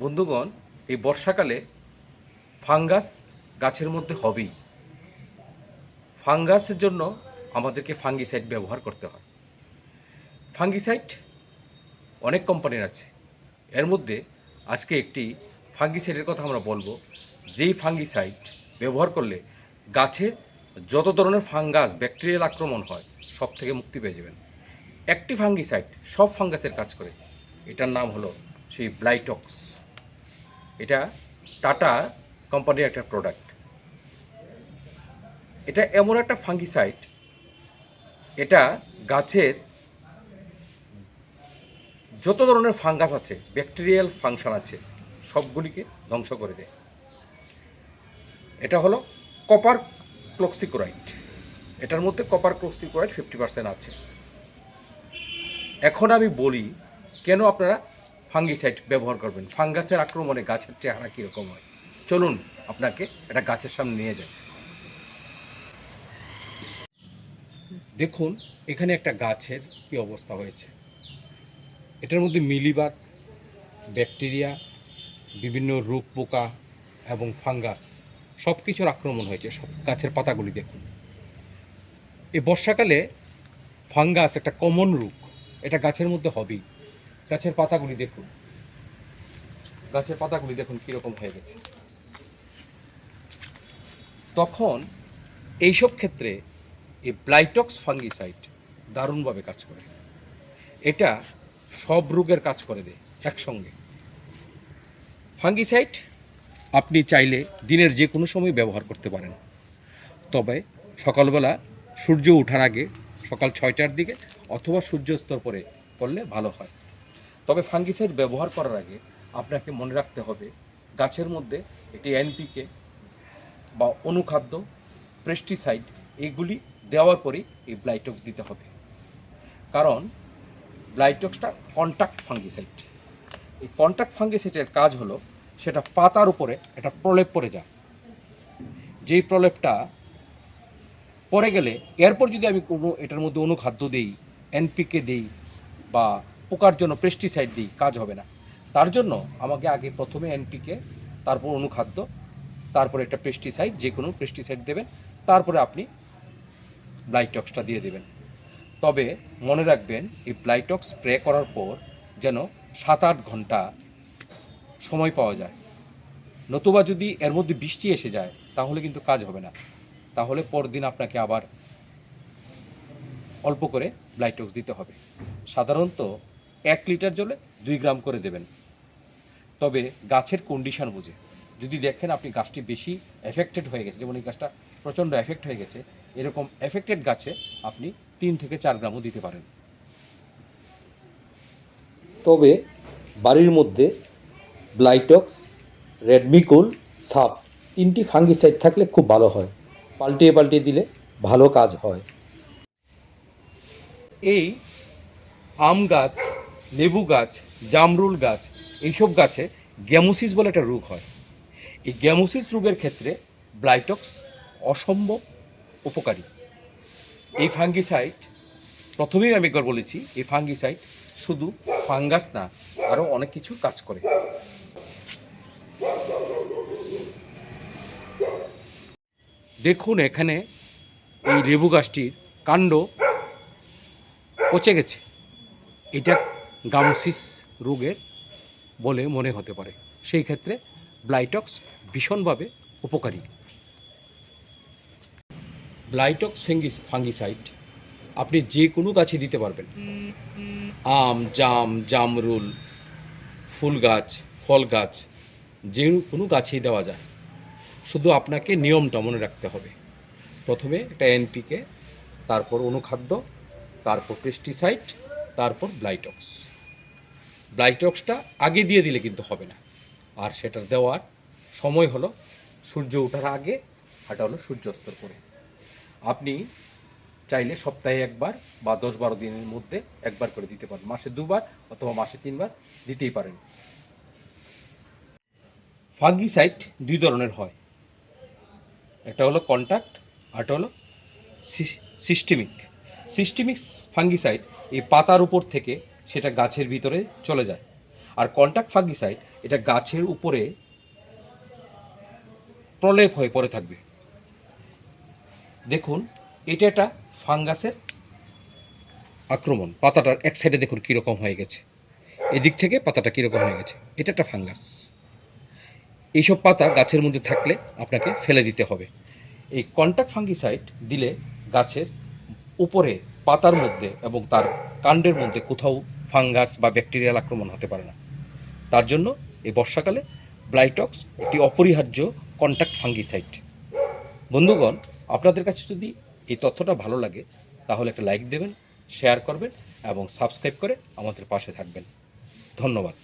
বন্ধুগণ, এই বর্ষাকালে ফাঙ্গাস গাছের মধ্যে হবেই। ফাঙ্গাসের জন্য আমাদেরকে ফাঙ্গিসাইড ব্যবহার করতে হয়। ফাঙ্গিসাইড অনেক কোম্পানির আছে। এর মধ্যে আজকে একটি ফাঙ্গিসাইডের কথা আমরা বলব। যেই ফাঙ্গিসাইড ব্যবহার করলে গাছে যত ধরনের ফাঙ্গাস, ব্যাকটেরিয়াল আক্রমণ হয়, সব থেকে মুক্তি পেয়ে যাবেন। একটি ফাঙ্গিসাইড সব ফাঙ্গাসের কাজ করে। এটার নাম হলো সেই ব্লাইটক্স। এটা টাটা কোম্পানির একটা প্রোডাক্ট এটা এমন একটা ফাঙ্গিসাইড এটা গাছের যত ধরনের ফাঙ্গাস আছে ব্যাকটেরিয়াল ফাংশন আছে, সবগুলিকে ধ্বংস করে দেয়। এটা হলো কপার ক্লোক্সিকোরাইড এটার মধ্যে কপার ক্লোক্সিকোরাইড ফিফটি পার্সেন্ট আছে। এখন আমি বলি, কেন আপনারা ফাঙ্গিসাইড ব্যবহার করবেন। ফাঙ্গাসের আক্রমণে গাছের চেহারা কীরকম হয়? চলুন, আপনাকে এটা গাছের সামনে নিয়ে যাই। দেখুন, এখানে একটা গাছের কি অবস্থা হয়েছে। এটার মধ্যে মিলিবাগ, ব্যাকটেরিয়া, বিভিন্ন রোগ পোকা এবং ফাঙ্গাস সব কিছুর আক্রমণ হয়েছে। সব গাছের পাতাগুলি দেখুন। এই বর্ষাকালে ফাঙ্গাস একটা কমন রোগ এটা গাছের মধ্যে হবেই। গাছের পাতাগুলি দেখুন। গাছের পাতাগুলি দেখুন কীরকম হয়ে গেছে। তখন এইসব ক্ষেত্রে এই ব্লাইটক্স ফাঙ্গিসাইড দারুণভাবে কাজ করে। এটা সব রোগের কাজ করে দেয় একসঙ্গে। ফাঙ্গিসাইড আপনি চাইলে দিনের যে কোনো সময় ব্যবহার করতে পারেন। তবে সকালবেলা সূর্য ওঠার আগে সকাল ছয়টার দিকে অথবা সূর্যাস্তর পরে করলে ভালো হয়। তবে ফাঙ্গিসাইড ব্যবহার করার আগে আপনাকে মনে রাখতে হবে, গাছের মধ্যে একটি এনপিকে বা অনুখাদ্য পেস্টিসাইড এইগুলি দেওয়ার পরেই এই ব্লাইটক্স দিতে হবে। কারণ ব্লাইটক্সটা কন্ট্যাক্ট ফাঙ্গিসাইড এই কন্ট্যাক্ট ফাঙ্গিসাইডের কাজ হলো সেটা পাতার উপরে একটা প্রলেপ পড়ে যায়। যেই প্রলেপটা পড়ে গেলে এরপর যদি আমি কোনো এটার মধ্যে অনুখাদ্য দিই এনপিকে দিই বা পোকার জন্য পেস্টিসাইড দিই, কাজ হবে না। তার জন্য আমাকে আগে প্রথমে এনপিকে তারপর অনুখাদ্য, তারপরে একটা পেস্টিসাইড যে কোনো পেস্টিসাইড দেবেন, তারপরে আপনি ব্লাইটক্সটা দিয়ে দেবেন। তবে মনে রাখবেন, এই ব্লাইটক্স স্প্রে করার পর যেন সাত আট ঘণ্টা সময় পাওয়া যায়। নতুবা যদি এর মধ্যে বৃষ্টি এসে যায়, তাহলে কিন্তু কাজ হবে না। তাহলে পরদিন আপনাকে আবার অল্প করে ব্লাইটক্স দিতে হবে। সাধারণত এক লিটার জলে দুই গ্রাম করে দেবেন। তবে গাছের কন্ডিশন বুঝে। যদি দেখেন আপনি গাছটি বেশি এফেক্টেড হয়ে গেছে যেমন এই গাছটা প্রচণ্ড এফেক্ট হয়ে গেছে এরকম এফেক্টেড গাছে আপনি তিন থেকে চার গ্রামও দিতে পারেন। তবে বাড়ির মধ্যে ব্লাইটক্স রেডমিকুল সাপ তিনটি ফাঙ্গিসাইড থাকলে খুব ভালো হয়। পাল্টিয়ে পাল্টিয়ে দিলে ভালো কাজ হয়। এই আম গাছ লেবু গাছ, জামরুল গাছ, এইসব গাছে গ্যামোসিস বলে একটা রোগ হয়। এই গ্যামোসিস রোগের ক্ষেত্রে ব্লাইটক্স অসম্ভব উপকারী। এই ফাঙ্গিসাইড, প্রথমেই আমি একবার বলেছি, এই ফাঙ্গিসাইড শুধু ফাঙ্গাস না, আরও অনেক কিছু কাজ করে। দেখুন এখানে এই লেবু গাছটির কাণ্ড পচে গেছে। এটা গামসিস রোগের বলে মনে হতে পারে। সেই ক্ষেত্রে ব্লাইটক্স ভীষণভাবে উপকারী। ব্লাইটক্স ফেঙ্গিস, ফাঙ্গিসাইড আপনি যে কোনো গাছে দিতে পারবেন। আম, জাম, জামরুল, ফুল গাছ, ফল গাছ, যে কোনো গাছেই দেওয়া যায়। শুধু আপনাকে নিয়মটা মনে রাখতে হবে। প্রথমে একটা এনপিকে, তারপর অনুখাদ্য, তারপর পেস্টিসাইড, তারপর ব্লাইটক্স। ব্লাইটক্সটা আগে দিয়ে দিলে কিন্তু হবে না। আর সেটা দেওয়ার সময় হলো সূর্য ওঠার আগে, হাটা হলো সূর্যাস্তর করে আপনি চাইলে সপ্তাহে একবার বা দশ বারো দিনের মধ্যে একবার করে দিতে পারেন। মাসে দুবার অথবা মাসে তিনবার দিতেই পারেন। ফাঙ্গিসাইড দুই ধরনের হয়। একটা হলো কন্ট্যাক্ট আরটা হলো সিস্টেমিক সিস্টেমিক ফাঙ্গিসাইড এই পাতার উপর থেকে সেটা গাছের ভিতরে চলে যায়। আর কন্ট্যাক্ট ফাঙ্গিসাইড এটা গাছের উপরে প্রলেপ হয়ে পড়ে থাকবে। দেখুন, এটা একটা ফাঙ্গাসের আক্রমণ। পাতাটার এক সাইডে দেখুন কীরকম হয়ে গেছে। এদিক থেকে পাতাটা কীরকম হয়ে গেছে। এটা একটা ফাঙ্গাস। এইসব পাতা গাছের মধ্যে থাকলে আপনাকে ফেলে দিতে হবে। এই কন্ট্যাক্ট ফাঙ্গিসাইড দিলে গাছের উপরে পাতার মধ্যে এবং তার কাণ্ডের মধ্যে কোথাও ফাঙ্গাস বা ব্যাকটেরিয়াল আক্রমণ হতে পারে না। তার জন্য এই বর্ষাকালে ব্লাইটক্স একটি অপরিহার্য কন্ট্যাক্ট ফাঙ্গিসাইড বন্ধুগণ, আপনাদের কাছে যদি এই তথ্যটা ভালো লাগে, তাহলে একটা লাইক দেবেন শেয়ার করবেন এবং সাবস্ক্রাইব করে আমাদের পাশে থাকবেন। ধন্যবাদ।